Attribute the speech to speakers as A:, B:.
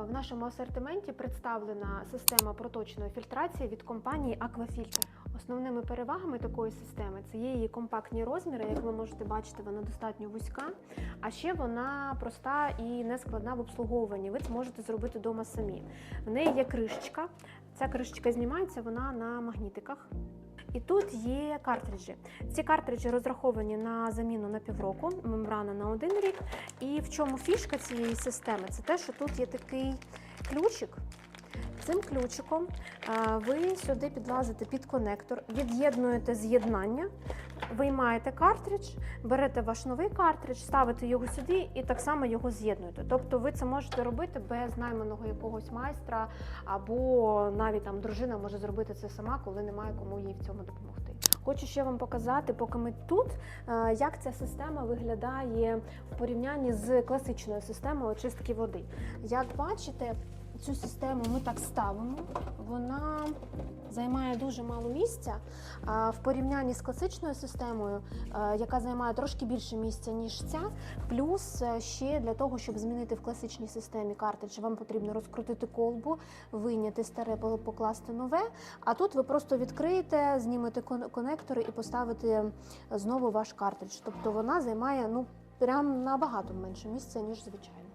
A: В нашому асортименті представлена система проточної фільтрації від компанії Aquafilter. Основними перевагами такої системи це є її компактні розміри. Як ви можете бачити, вона достатньо вузька, а ще вона проста і не складна в обслуговуванні. Ви це можете зробити вдома самі. В неї є кришечка. Ця кришечка знімається, вона на магнітиках. І тут є картриджі. Ці картриджі розраховані на заміну на півроку, мембрана на один рік. І в чому фішка цієї системи? Це те, що тут є такий ключик. Цим ключиком е, ви сюди підлазите під конектор, від'єднуєте з'єднання, виймаєте картридж, берете ваш новий картридж, ставите його сюди і так само його з'єднуєте. Тобто ви це можете робити без найманого якогось майстра, або навіть там дружина може зробити це сама, коли немає кому їй в цьому допомогти. Хочу ще вам показати, поки ми тут, е, як ця система виглядає в порівнянні з класичною системою очистки води. Як бачите, цю систему ми так ставимо, вона займає дуже мало місця. А в порівнянні з класичною системою, е, яка займає трошки більше місця, ніж ця, плюс е, ще для того, щоб змінити в класичній системі картридж, вам потрібно розкрутити колбу, вийняти старе, по- покласти нове. А тут ви просто відкриєте, знімете кон- конектори і поставите знову ваш картридж. Тобто вона займає ну прям набагато менше місця, ніж звичайно.